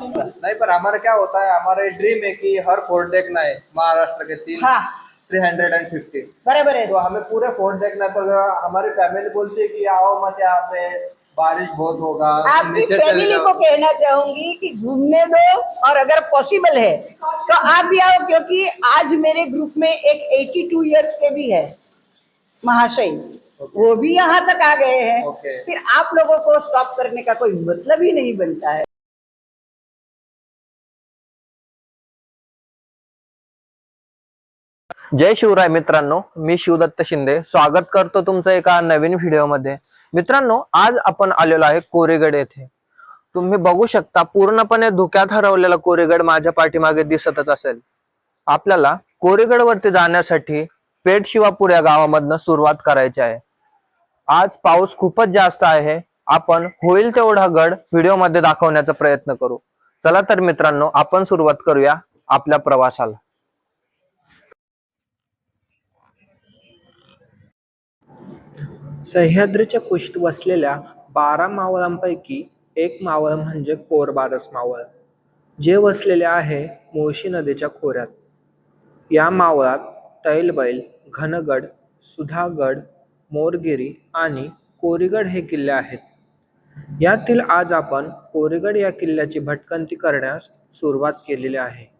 नहीं पर हमारा क्या होता है हमारे ड्रीम है कि हर फोर्ट देखना है महाराष्ट्र के तीन हाँ। थ्री हंड्रेड एंड फिफ्टी बराबर है। तो हमें पूरे फोर्ट देखना है तो हमारी फैमिली बोलती है कि आओ मत यहाँ पे बारिश बहुत होगा आपकी फैमिली को कहना चाहूँगी कि घूमने दो और अगर पॉसिबल है तो आप भी आओ क्योंकि आज मेरे ग्रुप में एक 82 इयर्स के भी है महाशय। वो भी यहाँ तक आ गए हैं. फिर आप लोगों को स्टॉप करने का कोई मतलब ही नहीं बनता है। जय शिवराय मित्रांनो मी शिवदत्त शिंदे. स्वागत करतो तुमचं एका नवीन व्हिडिओमध्ये. मित्रांनो आज आपण आलेलो आहे कोरेगड येथे. तुम्ही बघू शकता पूर्णपणे धुक्यात हरवलेला कोरेगड माझ्या पाठीमागे दिसतच असेल. आपल्याला कोरेगड वरती जाण्यासाठी पेठ शिवापूर या गावामधनं सुरुवात करायची आहे. आज पाऊस खूपच जास्त आहे. आपण होईल तेवढा गड व्हिडिओमध्ये दाखवण्याचा प्रयत्न करू. चला तर मित्रांनो आपण सुरुवात करूया आपल्या प्रवासाला. सह्याद्रीच्या कुशीत वसलेल्या बारा मावळांपैकी एक मावळ म्हणजे कोरबारस मावळ जे वसलेले आहे मुळशी नदीच्या खोऱ्यात. या मावळात तैलबैल घनगड सुधागड मोरगिरी आणि कोरीगड हे किल्ले आहेत. यातील आज आपण कोरीगड या किल्ल्याची भटकंती करण्यास सुरुवात केलेली आहे.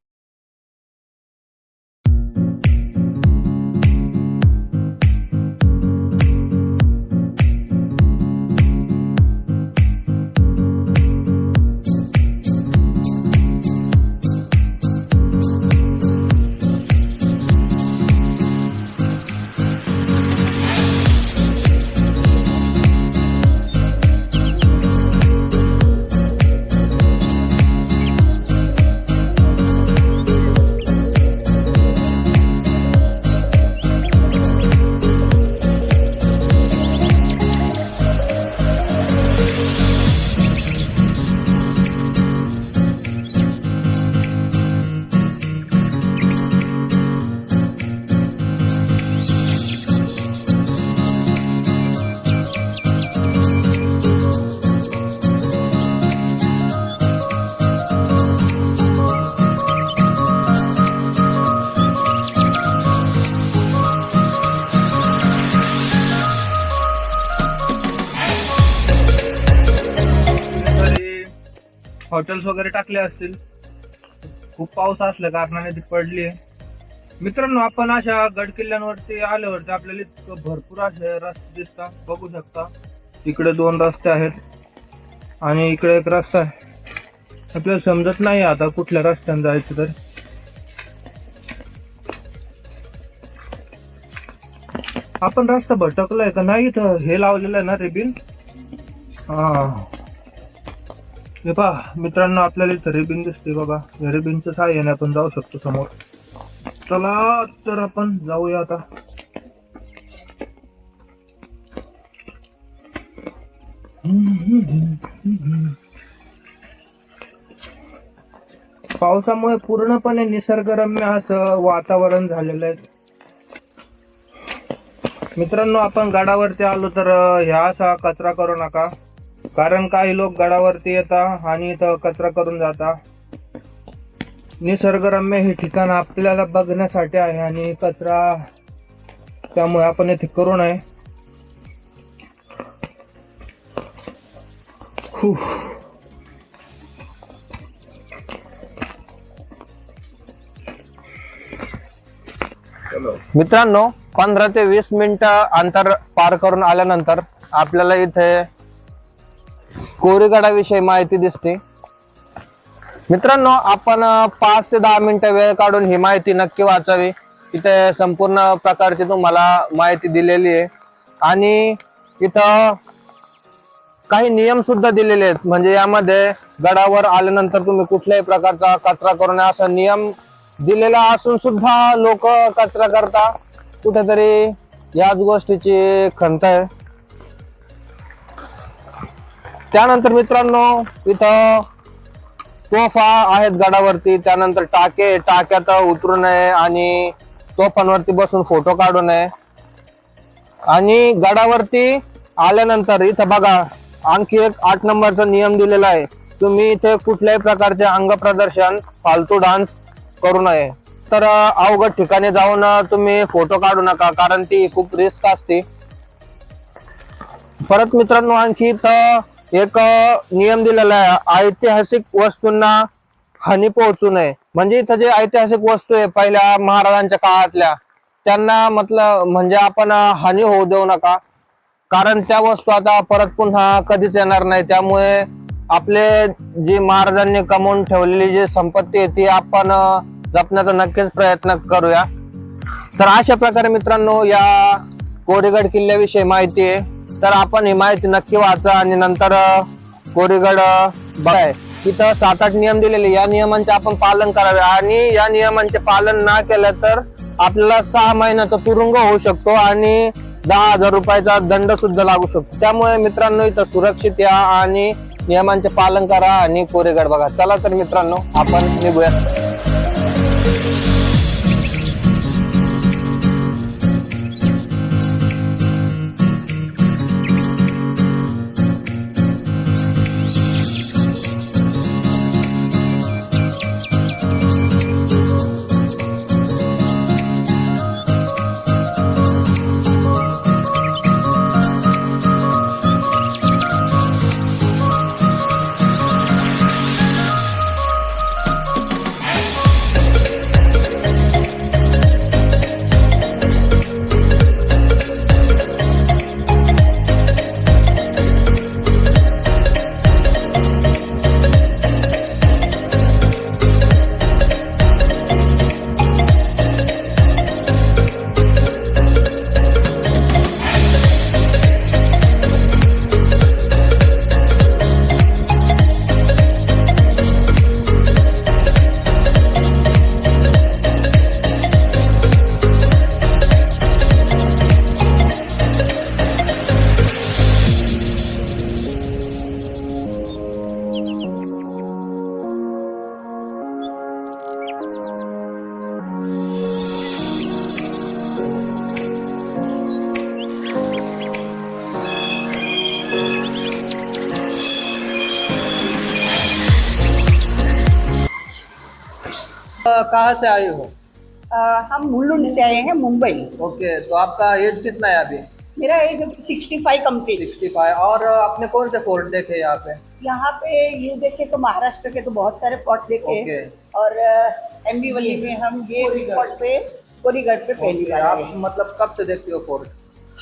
हॉटेल्स वगैरे टाकले असतील. खूप पाऊस असल्या कारणाने ती पडली आहे मित्रांनो आपण अशा गड किल्ल्यांवरती आल्यावरती आपल्याला इतकं भरपूर असे रस्ते दिसतात. बघू शकता इकडे दोन रस्ते आहेत आणि इकडे एक रस्ता आहे. आपल्याला समजत नाही आता कुठल्या रस्त्याने जायचं तर. आपण रस्ता भटकलाय का? नाही इथं हे लावलेलं आहे ना रिबिन? हा. हे पहा मित्रांनो आपल्याला इथं रिबिन दिसते बाबा या रिबिनच्या सहाय्याने आपण जाऊ शकतो समोर. चला तर आपण जाऊया आता. पावसामुळे पूर्णपणे निसर्गरम्य असं वातावरण झालेलं आहे. मित्रांनो आपण गडावरती आलो तर ह्या असा कचरा करू नका. कारण काही लोक गडावरती येतात आणि इथं कचरा करून जातात निसर्गरम्य हे ठिकाण आपल्याला बघण्यासाठी आहे आणि कचरा त्यामुळे आपण इथे करू नये. मित्रांनो पंधरा ते वीस मिनिट अंतर पार करून आल्यानंतर आपल्याला इथे कोरीगडाविषयी माहिती दिसते. मित्रांनो आपण पाच ते दहा मिनिटं वेळ काढून ही माहिती नक्की वाचावी. इथे संपूर्ण प्रकारची तुम्हाला माहिती दिलेली आहे. आणि इथं काही नियम सुद्धा दिलेले आहेत. म्हणजे यामध्ये गडावर आल्यानंतर तुम्ही कुठल्याही प्रकारचा कचरा करू नये असा नियम दिलेला असून सुद्धा लोक कचरा करता. कुठेतरी याच गोष्टीची खंत आहे. त्यानंतर मित्रांनो इथं तोफा आहेत गडावरती. त्यानंतर टाके टाक्यात उतरू नये आणि तोफांवरती बसून फोटो काढू नये. आणि गडावरती आल्यानंतर इथं बघा आणखी एक आठ नंबरचा नियम दिलेला आहे. तुम्ही इथे कुठल्याही प्रकारचे अंग प्रदर्शन फालतू डान्स करू नये. तर अवघड ठिकाणी जाऊन तुम्ही फोटो काढू नका कारण ती खूप रिस्क असते. परत मित्रांनो आणखी इथं एक नियम दिलेला आहे ऐतिहासिक वस्तूंना हानी पोहोचू नये. म्हणजे इथं जे ऐतिहासिक वस्तू आहे पहिल्या महाराजांच्या काळातल्या त्यांना मतलब म्हणजे आपण हानी होऊ देऊ नका. कारण त्या वस्तू आता परत पुन्हा कधीच येणार नाही. त्यामुळे आपले जी महाराजांनी कमवून ठेवलेली जी संपत्ती आहे ती आपण जपण्याचा नक्कीच प्रयत्न करूया. तर अशा प्रकारे मित्रांनो या कोरीगड किल्ल्याविषयी माहिती आहे. तर आपण ही माहिती नक्की वाचा आणि नंतर कोरीगड बघाय. तिथं सात आठ नियम दिलेले. या नियमांचे आपण पालन करावे. आणि या नियमांचे पालन ना केलं तर आपल्याला सहा महिन्याचा तुरुंग होऊ शकतो आणि दहा हजार रुपयाचा दंड सुद्धा लागू शकतो. त्यामुळे मित्रांनो इथं सुरक्षित या आणि नियमांचे पालन करा आणि कोरेगड बघा. चला तर मित्रांनो आपण निघूया. कहाँ से आए हो? अ, हम मुलुंड से आए हैं मुंबई। ओके तो आपका एज कितना है अभी? मेरा age sixty five complete sixty five और आपने कौन से फोर्ट देखे यहाँ पे? यहाँ पे ये देखे तो महाराष्ट्र के तो बहुत सारे पॉट देखे। ओके। और एम बी वली में हम ये पॉट पे कोरीगढ़ पे पहली बार आप मतलब कब से देखते हो फोर्ट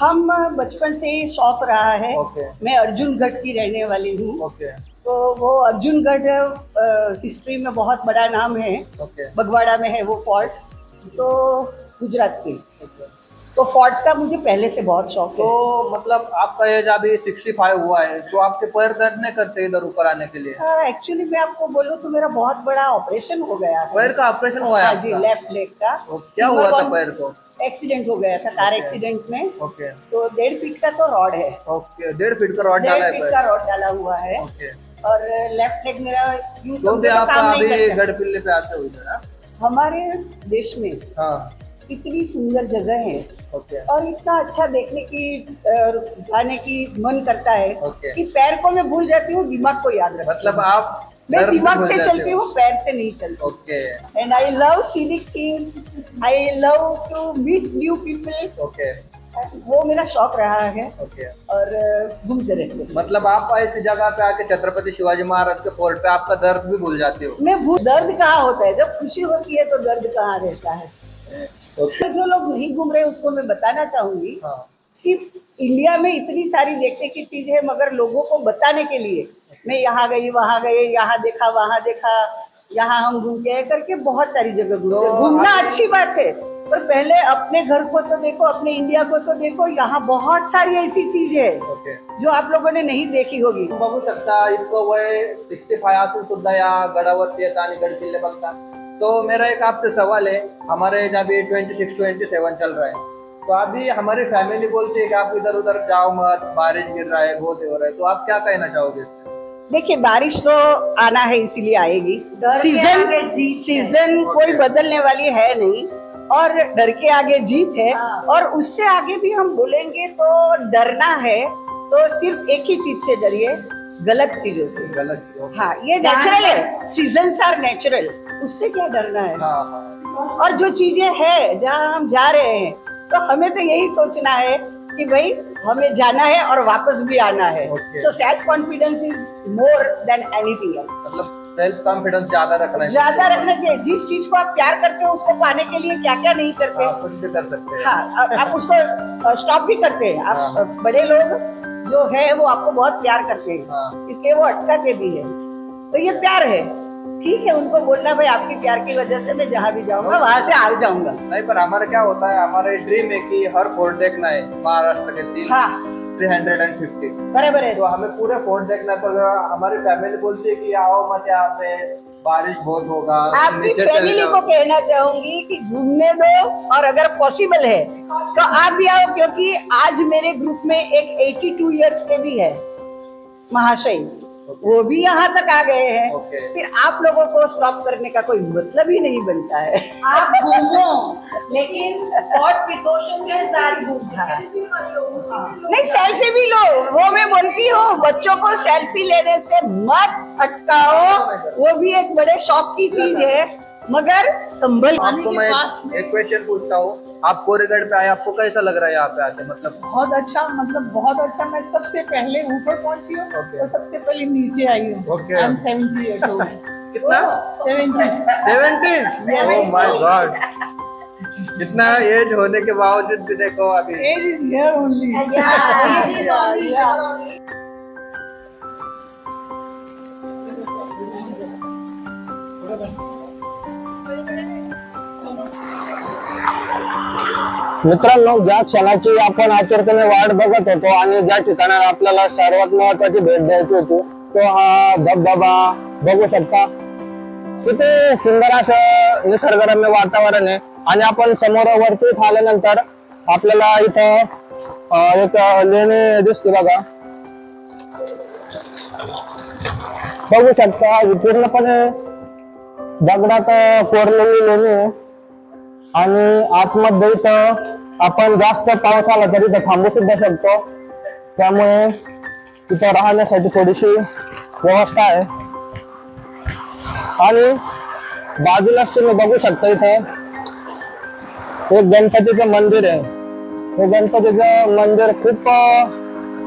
हम बचपन से ही शौक रहा है। ओके। मैं अर्जुनगढ़ की रहने वाली हूँ। ओके। तो वो अर्जुनगढ़ हिस्ट्री में बहुत बड़ा नाम है। ओके बगवाड़ा में है वो फोर्ट तो गुजरात के। तो फोर्ट का मुझे पहले से बहुत शौक है। तो मतलब आपका एज अभी सिक्सटी फाइव हुआ है तो आपके पैर दर्द नहीं करते इधर ऊपर आने के लिए? एक्चुअली मैं आपको बोलूँ तो मेरा बहुत बड़ा ऑपरेशन हो गया है। पैर का ऑपरेशन हुआ है हाँ जी लेफ़्ट लेग का। तो क्या हुआ था पैर को? एक्सीडेंट हो गया था कार एक्सीडेंट में। ओके तो डेढ़ फीट का तो रॉड है। ओके डेढ़ फीट का रॉड डाला है का रॉड डाला हुआ है। और लेफ़्ट लेग मेरा यूँ तो तो आप अभी करता। गढ़ पे आते हो इधर? हमारे देश में हाँ। इतनी सुंदर जगह है ओके। और इतना अच्छा देखने की जाने की मन करता है ओके। कि पैर को मैं भूल जाती हूँ दिमाग को याद रखती मतलब आप मैं दिमाग से चलती हूँ। पैर से नहीं चलती। Okay. And I love scenic things I love to meet new people okay. वो मेरा शौक रहा है ओके और घूमते रहते हैं। मतलब आप ऐसी जगह पे आके छत्रपति शिवाजी महाराज के फोर्ट पे आपका दर्द भी भूल जाते हो? मैं भूल दर्द कहाँ होता है? जब खुशी होती है तो दर्द कहाँ रहता है? ओके जो लोग नहीं घूम रहे उसको मैं बताना चाहूँगी हाँ। कि इंडिया में इतनी सारी देखने की चीज़ है मगर लोगों को बताने के लिए मैं यहाँ गई वहाँ गई यहाँ देखा वहाँ देखा यहाँ हम घूम के करके बहुत सारी जगह घूमते तो घूमना अच्छी बात है पर पहले अपने घर को तो देखो अपने इंडिया को तो देखो यहाँ बहुत सारी ऐसी चीज़ है जो आप लोगों ने नहीं देखी होगी। बघू शकता इतकं वय सिक्स्टी फाय असून सुद्धा या गडावरती येतात आणि गड बघतात तो मेरा एक आपसे सवाल है हमारे अभी ट्वेंटी सिक्स ट्वेंटी सेवन चल रहा है। तो अभी हमारी फैमिली बोलती है कि आप इधर उधर जाओ मत बारिश गिर रहा है बहुत हो रहा है। तो आप क्या कहना चाहोगे? देखिए बारिश तो आना है इसीलिए आएगी। सीज़न सीज़न कोई बदलने वाली है नहीं और डर के आगे जीत है। हाँ। और उससे आगे भी हम बोलेंगे तो डरना है तो सिर्फ़ एक ही चीज़ से डरिए गलत चीज़ों से। गलत हाँ ये नेचुरल है। सीज़न आर नेचुरल उससे क्या डरना है? हाँ हाँ। और जो चीज़ें है जहाँ हम जा रहे हैं तो हमें तो यही सोचना है कि भाई हमें जाना है और वापस भी आना है। So self confidence is more than anything else मतलब सेल्फ कॉन्फिडेंस ज़्यादा रखना है ज़्यादा रखना चाहिए। जिस चीज़ को आप प्यार करते हो उसको पाने के लिए क्या क्या नहीं करते। हाँ, कुछ भी कर सकते हैं। हाँ आप- आप उसको स्टॉप भी करते हैं। आप हाँ। बड़े लोग जो है वो आपको बहुत प्यार करते हैं। हाँ। इसलिए वो अटकाते भी है। तो ये प्यार है। ठीक है उनको बोलना भाई आपके प्यार की वजह से मैं जहाँ भी जाऊँगा वहाँ से आ जाऊँगा। नहीं पर हमारा क्या होता है हमारा ड्रीम है कि हर फोर्ट देखना है महाराष्ट्र के तीन हाँ। थ्री हंड्रेड एंड फिफ्टी बराबर है। तो हमें पूरे फोर्ट देखना है तो हमारी फैमिली बोलती है कि आओ मत यहाँ पे बारिश बहुत होगा आपकी फैमिली को कहना चाहूँगी कि घूमने दो और अगर पॉसिबल है तो आप भी आओ क्योंकि आज मेरे ग्रुप में एक 82 इयर्स के भी है महाशय। वो भी यहाँ तक आ गए हैं। Okay. फिर आप लोगों को स्टॉप करने का कोई मतलब ही नहीं बनता है। आप घूमो लेकिन और प्रिकॉशन के साथ घूमना नहीं सेल्फी भी लो। वो मैं बोलती हूँ बच्चों को सेल्फी लेने से मत अटकाओ। वो भी एक बड़े शौक की चीज़ है। मगर संभल आपको मैं एक क्वेश्चन पूछता हूँ। आप कोरेगढ़ पे आए आपको कैसा लग रहा है यहाँ पे आके मतलब? बहुत अच्छा मतलब बहुत अच्छा। मैं सबसे पहले ऊपर पहुँची हूँ Okay. और सबसे पहले नीचे आई हूँ। Okay. I am seventy year old कितना सेवेंटी सेवेंटी माय गॉड इतना एज होने के बावजूद भी देखो अभी। एज इज़ हियर ओनली मित्रांनो ज्या क्षणाची आपण आतुरतेने वाट बघत होतो आणि ज्या ठिकाणाला आपल्याला सर्वात महत्वाची भेट द्यायची होती तो हा धबधबा बघू शकता. किती सुंदर असं निसर्गरम्य वातावरण आहे. आणि आपण समोर वरती आल्यानंतर आपल्याला इथं एक लेणी दिसते बघा. बघू शकता पूर्णपणे दगडात कोरलेली लेणी आणि आतमध्ये तर आपण जास्त पाऊस आला तरी तर थांबू सुद्धा शकतो. त्यामुळे तिथं राहण्यासाठी थोडीशी व्यवस्था आहे. आणि बाजूलाच तुम्ही बघू शकता इथं एक गणपतीचं मंदिर आहे. हे गणपतीचं मंदिर खूप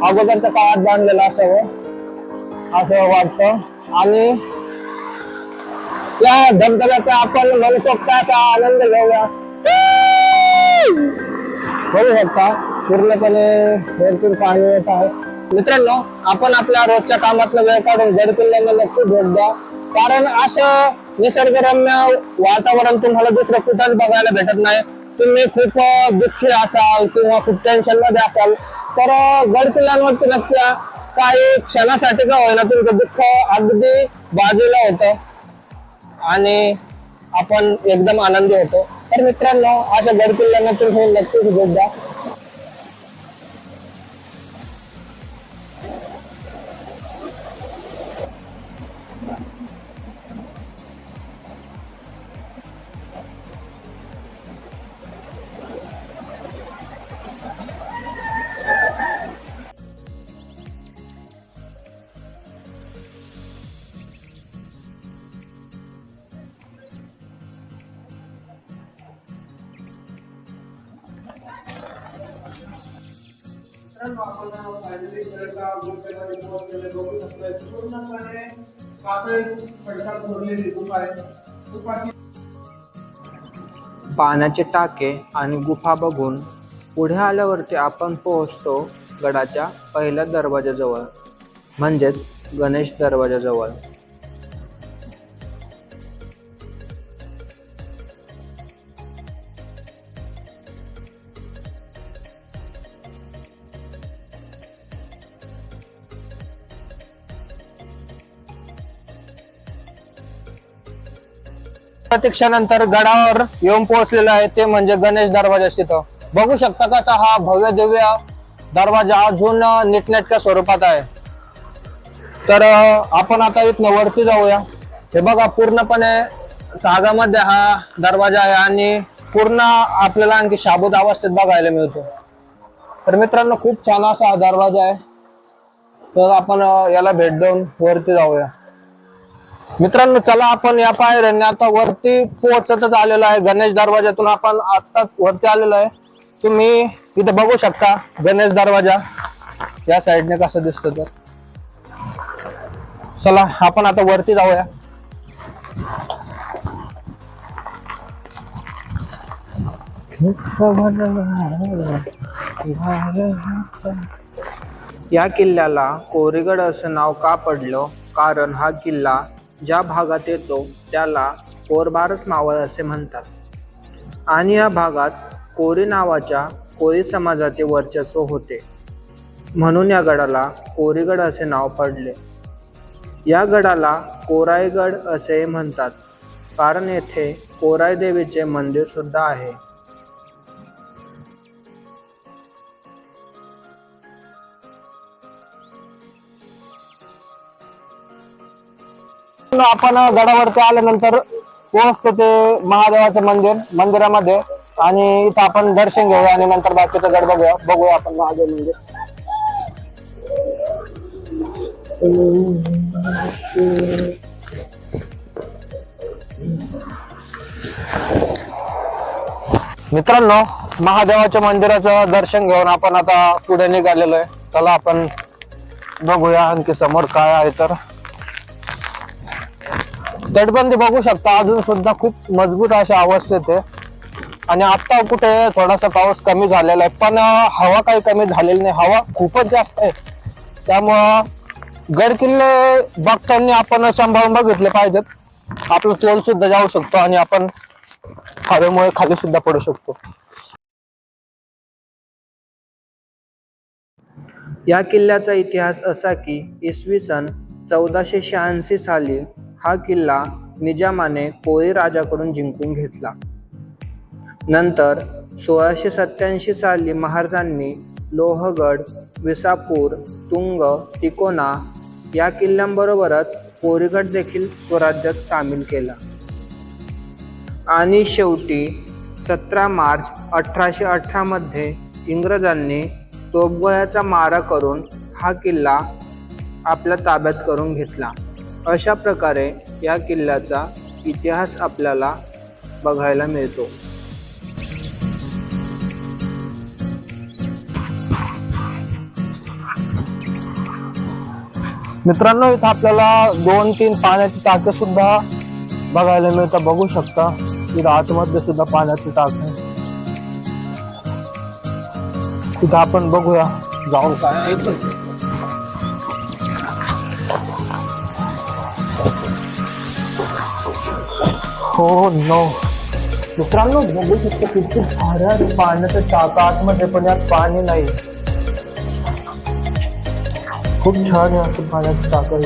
अगोदरच्या काळात बांधलेलं असावं असं वाटतं. आणि या धबधब्याचा आपण मनसोक्त असा आनंद घेऊया. बघू शकता पूर्णपणे भरपूर पाणी येत आहे. मित्रांनो आपण आपल्या रोजच्या कामातला वेळ काढून गड किल्ल्यांना नक्की भेट द्या. कारण असं निसर्गरम्य वातावरण तुम्हाला दुसरं कुठंच बघायला भेटत नाही. तुम्ही खूप दुःखी असाल किंवा खूप टेन्शनमध्ये असाल तर गड किल्ल्यांवरती नक्की या. काही क्षणासाठी का होईना तुमचं दुःख अगदी बाजूला होतं. आणि आपण एकदम आनंदी होतो. तर मित्रांनो अशा गड किल्ल्यांना तुम्ही नक्कीच भेट द्या. पाण्याचे टाके आणि गुफा बघून पुढे आल्यावरती आपण पोहोचतो गडाच्या पहिल्या दरवाजाजवळ म्हणजेच गणेश दरवाजाजवळ. प्रतीक्षानंतर गडावर येऊन पोहोचलेलं आहे ते म्हणजे गणेश दरवाजा तिथं. बघू शकता कसा हा भव्य दिव्य दरवाजा अजून नीटनेटक्या स्वरूपात आहे. तर आपण आता इथनं वरती जाऊया. हे बघा पूर्णपणे सागामध्ये हा दरवाजा आहे आणि पूर्ण आपल्याला आणखी शाबूत अवस्थेत बघायला मिळतो. तर मित्रांनो खूप छान असा हा दरवाजा आहे. तर आपण याला भेट देऊन वरती जाऊया. मित्रांनो चला आपण या पायऱ्यांनी आता वरती पोहोचतच आलेलो आहे. गणेश दरवाजातून आपण आताच वरती आलेलो आहे. तुम्ही इथं बघू शकता गणेश दरवाजा. या साईडने कसं दिसतं तर. चला आपण आता वरती जाऊया. या किल्ल्याला कोरेगड असं नाव का पडलं? कारण हा किल्ला ज्या भागात येतो त्याला कोरबारस मावळ असे म्हणतात. आणि या भागात कोरी नावाच्या कोरी समाजाचे वर्चस्व होते. म्हणून या गडाला कोरीगड असे नाव पडले. या गडाला कोराईगड असे म्हणतात. कारण येथे कोराई देवीचे मंदिर सुद्धा आहे. आपण गडावरती आल्यानंतर पोहोचतो ते महादेवाचं मंदिर मंदिरामध्ये. आणि इथं आपण दर्शन घेऊया आणि नंतर बाकीचं गड बघूया. बघूया आपण महादेव मंदिर. मित्रांनो महादेवाच्या मंदिराचं दर्शन घेऊन आपण आता पुढे निघालेलो आहे. चला आपण बघूया आणखी समोर काय आहे तर. तटबंदी बघू शकता. अजून सुद्धा खूप मजबूत अशा अवस्थेत आहे. आणि आता कुठे थोडासा पाऊस कमी झालेला आहे. पण हवा काही कमी झालेली नाही. हवा खूपच जास्त आहे. त्यामुळं गड किल्ले बघताना आपण सांभाळून बघितले पाहिजेत. आपलं तोल सुद्धा जाऊ शकतो आणि आपण हवेमुळे खाली सुद्धा पडू शकतो. या किल्ल्याचा इतिहास असा की इसवी सन चौदाशे शहाऐंशी साली हा किल्ला निजामाने कोळी राजाकडून जिंकून घेतला. नंतर सोळाशे सत्याऐंशी साली महाराजांनी लोहगड विसापूर तुंग तिकोना या किल्ल्यांबरोबरच कोरीगड देखील स्वराज्यात सामील केला. आणि शेवटी सतरा मार्च अठराशे अठरामध्ये इंग्रजांनी तोफगोळ्याचा मारा करून हा किल्ला आपल्या ताब्यात करून घेतला. अशा प्रकारे या किल्ल्याचा इतिहास आपल्याला बघायला मिळतो. मित्रांनो इथं आपल्याला दोन तीन पाण्याची टाके सुद्धा बघायला मिळतात. बघू शकता इथं आतमध्ये सुद्धा पाण्याची टाक तिथं आपण बघूया. जाऊन काय हो नो मित्रांनो बघू शकतो किती भाऱ्या पाण्याचं टाका आतमध्ये पण यात पाणी नाही. खूप छान आहे असं पाण्याचं टाका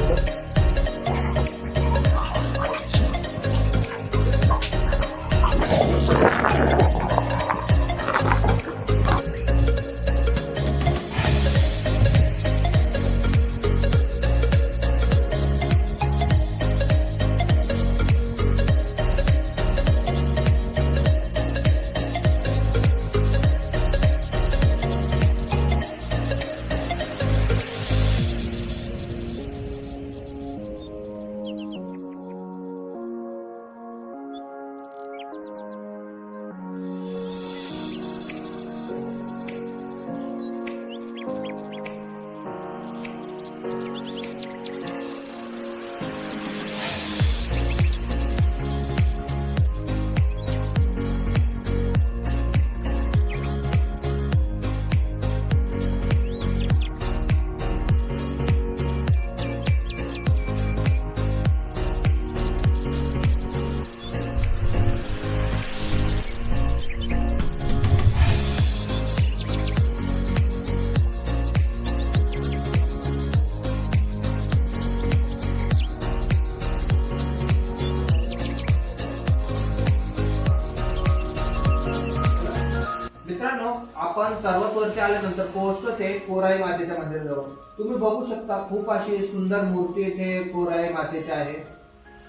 वरती आल्यानंतर पोहोचतो ते कोराई मातेच्या मंदिराजवळ. तुम्ही बघू शकता खूप अशी सुंदर मूर्ती इथे कोराई मातेची आहे.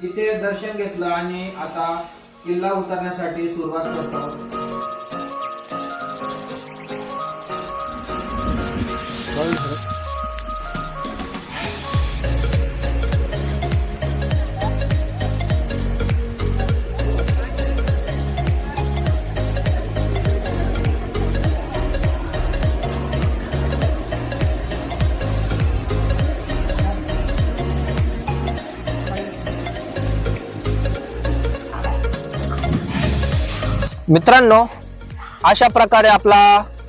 इथे दर्शन घेतलं आणि आता किल्ला उतरण्यासाठी सुरुवात करतो. मित्रांनो अशा प्रकारे आपला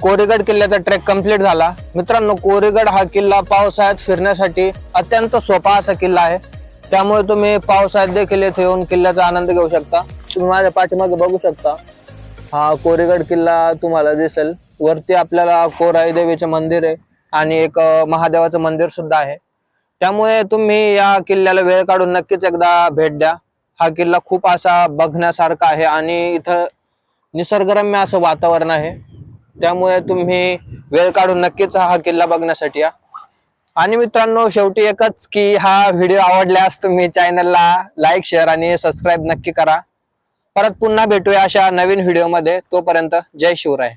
कोरेगड किल्ल्याचा ट्रेक कंप्लीट झाला. मित्रांनो कोरेगड हा किल्ला पावसाळ्यात फिरण्यासाठी अत्यंत सोपा असा किल्ला आहे. त्यामुळे तुम्ही पावसाळ्यात देखील येथे येऊन किल्ल्याचा आनंद घेऊ शकता. तुम्ही माझ्या पाठीमागे बघू शकता. हा कोरेगड किल्ला तुम्हाला दिसेल. वरती आपल्याला कोराई देवीचे मंदिर आहे आणि एक महादेवाचं मंदिर सुद्धा आहे. त्यामुळे तुम्ही या किल्ल्याला वेळ काढून नक्कीच एकदा भेट द्या. हा किल्ला खूप असा बघण्यासारखा आहे आणि इथं निसर्गरम्य असं वातावरण आहे. त्यामुळे तुम्ही वेळ काढून नक्कीच हा किल्ला बघण्यासाठी या. आणि मित्रांनो शेवटी एकच की हा व्हिडिओ आवडल्यास तुम्ही चॅनलला लाईक शेअर आणि सबस्क्राईब नक्की करा. परत पुन्हा भेटूया अशा नवीन व्हिडिओमध्ये. तोपर्यंत जय शिवराय.